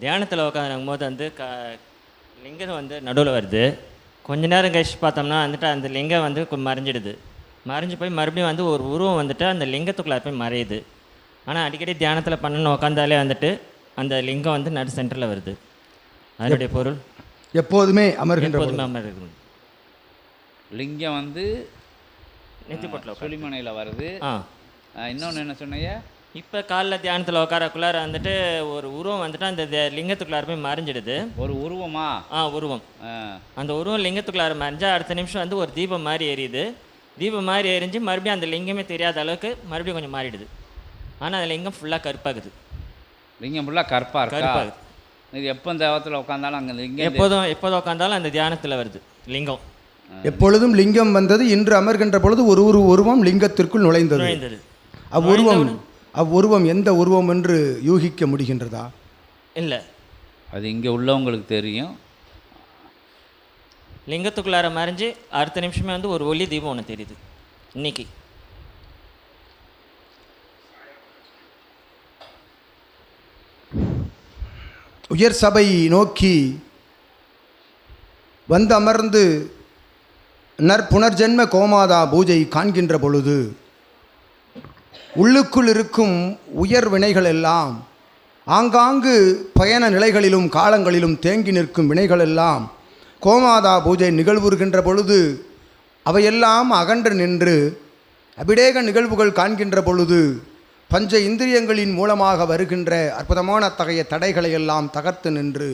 தியானத்தில் உட்காந்துருக்கும் போது வந்து க லிங்கம் வந்து நடுவில் வருது. கொஞ்ச நேரம் கழிச்சு பார்த்தோம்னா வந்துட்டு அந்த லிங்கம் வந்து மறைஞ்சிடுது. மறைஞ்சு போய் மறுபடியும் வந்து ஒரு உருவம் வந்துட்டு அந்த லிங்கத்துக்குள்ளே போய் மறையுது. ஆனால் அடிக்கடி தியானத்தில் பண்ணணும் உட்காந்தாலே வந்துட்டு அந்த லிங்கம் வந்து நடு சென்டரில் வருது. அதனுடைய பொருள்? எப்போதுமே அமர்கின்ற. எப்போதுமே அமர் இருக்கணும் லிங்கம் வந்து நெத்தி போட்டில் சுழிமனையில் வருது. ஆ. இன்னொன்று என்ன சொன்னீங்க? இப்போ காலைல தியானத்தில் உட்காரக்குள்ளார வந்துட்டு ஒரு உருவம் வந்துட்டு அந்த தி- லிங்கத்துக்குள்ளார போய் மறைஞ்சிடுது. ஒரு உருவமா? ஆ உருவம். அந்த உருவம் லிங்கத்துக்குள்ளார மறைஞ்சா அடுத்த நிமிஷம் வந்து ஒரு தீபம் மாதிரி எரியுது. தீபம் மாதிரி எரிஞ்சு மறுபடியும் அந்த லிங்கமே தெரியாத அளவுக்கு மறுபடியும் கொஞ்சம் மாறிடுது. ஆனால் அந்த லிங்கம் ஃபுல்லாக கருப்பாகுது. லிங்கம் ஃபுல்லாக கருப்பாக இருக்கா? கருப்பாகுது. இது எப்போ தேவத்தில் உட்காந்தாலும் அங்கே லிங்கம் எப்போதும் எப்போதும் உட்காந்தாலும் அந்த தியானத்தில் வருது லிங்கம். எப்பொழுதும் லிங்கம் வந்தது இன்று அமர்கின்ற பொழுது ஒரு ஒரு உருவம் லிங்கத்திற்குள் நுழைந்தது. நுழைந்தது. அவ்வுருவம் அவ்வுருவம் எந்த உருவம் என்று யூகிக்க முடிகின்றதா? இல்லை. அது இங்கே உள்ளவங்களுக்கு தெரியும். லிங்கத்துக்குள்ளார மறைஞ்சு அடுத்த நிமிஷமே வந்து ஒரு ஒளி தீபம் ஒன்று தெரியுது. இன்னைக்கு. உயர் சபை நோக்கி வந்து அமர்ந்து நற்புணர்ஜென்ம கோமாதா பூஜை காண்கின்ற பொழுது உள்ளுக்குள் இருக்கும் உயர் வினைகள் எல்லாம் ஆங்காங்கு பயண நிலைகளிலும் காலங்களிலும் தேங்கி நிற்கும் வினைகள் எல்லாம் கோமாதா பூஜை நிகழ்வுகின்ற பொழுது அவையெல்லாம் அகன்று நின்று அபிடேக நிகழ்வுகள் காண்கின்ற பொழுது பஞ்ச இந்திரியங்களின் மூலமாக வருகின்ற அற்புதமான அத்தகைய தடைகளை எல்லாம் தகர்த்து நின்று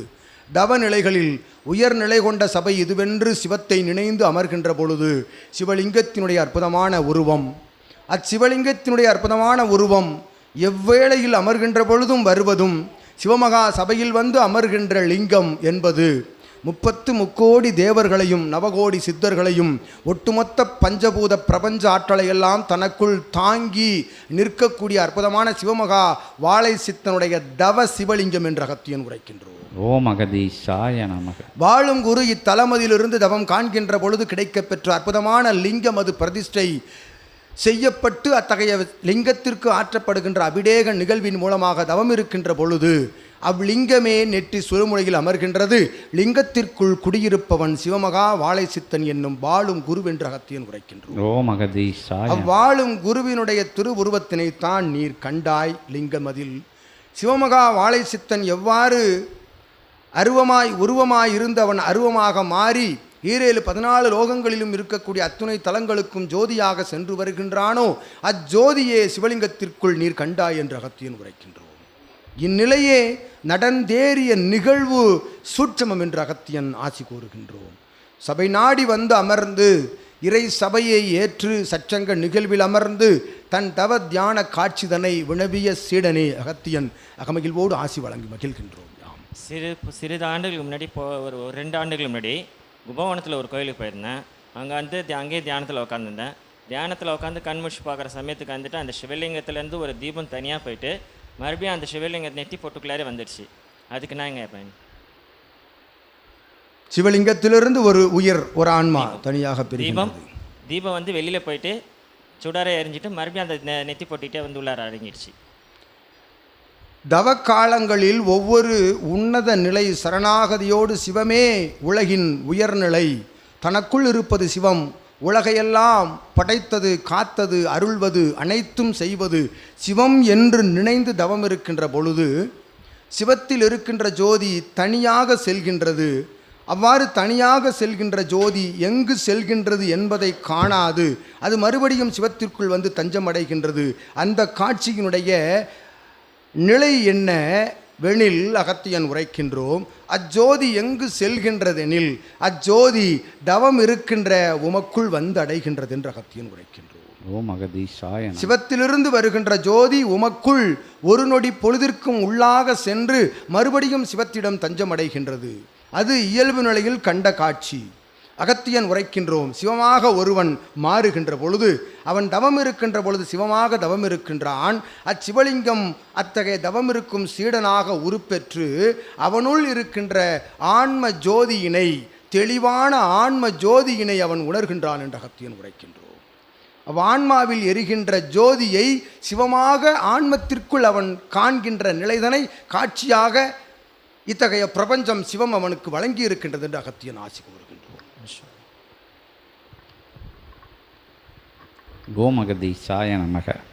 தவ நிலைகளில் உயர்நிலை கொண்ட சபை இதுவென்று சிவத்தை நினைந்து அமர்கின்ற பொழுது சிவலிங்கத்தினுடைய அற்புதமான உருவம் அச்சிவலிங்கத்தினுடைய அற்புதமான உருவம் எவ்வேளையில் அமர்கின்ற பொழுதும் வருவதும் சிவமகா சபையில் வந்து அமர்கின்ற லிங்கம் என்பது. முப்பத்து முக்கோடி தேவர்களையும் நவகோடி சித்தர்களையும் ஒட்டுமொத்த பஞ்சபூத பிரபஞ்ச ஆற்றலையெல்லாம் தனக்குள் தாங்கி நிற்கக்கூடிய அற்புதமான சிவமகா வாழை சித்தனுடைய தவ சிவலிங்கம் என்ற அகத்தியன் உரைக்கின்றோம். ஓம் அகதீஷாய நமக. வாழும் குரு இத்தலமதிலிருந்து தவம் காண்கின்ற பொழுது கிடைக்கப் பெற்ற அற்புதமான லிங்கம் அது பிரதிஷ்டை. செய்யப்பட்டு அத்தகைய லிங்கத்திற்கு ஆற்றப்படுகின்ற அபிடேக நிகழ்வின் மூலமாக தவம் இருக்கின்ற பொழுது அவ்லிங்கமே நெற்றி சுருமுனையில் அமர்கின்றது. லிங்கத்திற்குள் குடியிருப்பவன் சிவமகா வாழை சித்தன் என்னும் வாழும் குருவென்று அகத்தியன் அகதீஷாய அவ்வாழும் குருவினுடைய திருவுருவத்தினை தான் நீர் கண்டாய் லிங்கமதில். சிவமகா வாழை சித்தன் எவ்வாறு அருவமாய் உருவமாய் இருந்தவன் அருவமாக மாறி ஈரேழு பதினாலு லோகங்களிலும் இருக்கக்கூடிய அத்துணை தலங்களுக்கும் ஜோதியாக சென்று வருகின்றானோ அஜோதியே சிவலிங்கத்திற்குள் நீர் கண்டாய் என்று அகத்தியன் உரைக்கின்றோம். இந்நிலையே நடந்தேறிய நிகழ்வு சூட்சமம் என்று அகத்தியன் ஆசி கூறுகின்றோம். சபை நாடி வந்து அமர்ந்து இறை சபையை ஏற்று சச்சங்க நிகழ்வில் அமர்ந்து தன் தவ தியான காட்சிதனை வினவிய சீடனே அகத்தியன் அகமகிழ்வோடு ஆசி வழங்கி மகிழ்கின்றோம் சிறு சிறிது ஆண்டுகளுக்கு முன்னாடி இப்போ ஒரு ஒரு ரெண்டு ஆண்டுகளுக்கு முன்னாடி கும்பகோணத்தில் ஒரு கோயிலுக்கு போயிருந்தேன். அங்கே வந்து அங்கேயே தியானத்தில் உட்காந்துருந்தேன் தியானத்தில் உட்காந்து கண் முடிச்சு பார்க்குற சமயத்துக்கு வந்துட்டு அந்த சிவலிங்கத்துலேருந்து ஒரு தீபம் தனியாக போயிட்டு மறுபடியும் அந்த சிவலிங்க நெத்தி பொட்டுக்குள்ளாரே வந்துடுச்சு அதுக்கு நான் எங்கள் பயன் சிவலிங்கத்திலிருந்து ஒரு உயிர் ஒரு ஆன்மா தனியாக தீபம். தீபம் வந்து வெளியில் போயிட்டு சுடரை எரிஞ்சிட்டு மறுபடியும் அந்த நெத்தி பொட்டிகிட்டே வந்து உள்ளார அடங்கிடுச்சு. தவக்காலங்களில் ஒவ்வொரு உன்னத நிலை சரணாகதியோடு சிவமே உலகின் உயர்நிலை. தனக்குள் இருப்பது சிவம் உலகையெல்லாம் படைத்தது காத்தது அருள்வது அனைத்தும் செய்வது சிவம் என்று நினைந்து தவம் இருக்கின்ற பொழுது சிவத்தில் இருக்கின்ற ஜோதி தனியாக செல்கின்றது. அவ்வாறு தனியாக செல்கின்ற ஜோதி எங்கு செல்கின்றது என்பதை காணாது. அது மறுபடியும் சிவத்திற்குள் வந்து தஞ்சமடைகின்றது. அந்த காட்சியினுடைய நிலை என்ன வெனில் அகத்தியன் உரைக்கின்றோம். அஜோதி எங்கு செல்கின்றதெனில் அஜோதி தவம் இருக்கின்ற உமக்குள் வந்து அடைகின்றது என்று அகத்தியன் உரைக்கின்றோம். ஓம் அகதீஷாய சிவத்திலிருந்து வருகின்ற ஜோதி உமக்குள் ஒரு நொடி பொழுதிற்கும் உள்ளாக சென்று மறுபடியும் சிவத்திடம் தஞ்சமடைகின்றது. அது இயல்பு நிலையில் கண்ட காட்சி. அகத்தியன் உரைக்கின்றோம். சிவமாக ஒருவன் மாறுகின்ற பொழுது அவன் தவம் இருக்கின்ற பொழுது சிவமாக தவம் இருக்கின்றான். அச்சிவலிங்கம் அத்தகைய தவம் இருக்கும் சீடனாக உருப்பெற்று அவனுள் இருக்கின்ற ஆன்ம ஜோதியினை தெளிவான ஆன்ம ஜோதியினை அவன் உணர்கின்றான் என்று அகத்தியன் உரைக்கின்றோம். அவ்வான்மாவில் எரிகின்ற ஜோதியை சிவமாக ஆன்மத்திற்குள் அவன் காண்கின்ற நிலைதனை காட்சியாக இத்தகைய பிரபஞ்சம் சிவம் அவனுக்கு வழங்கி இருக்கின்றது என்று அகத்தியன் ஆசி கூறுகின்றோம். கோமகதி சாய நமக.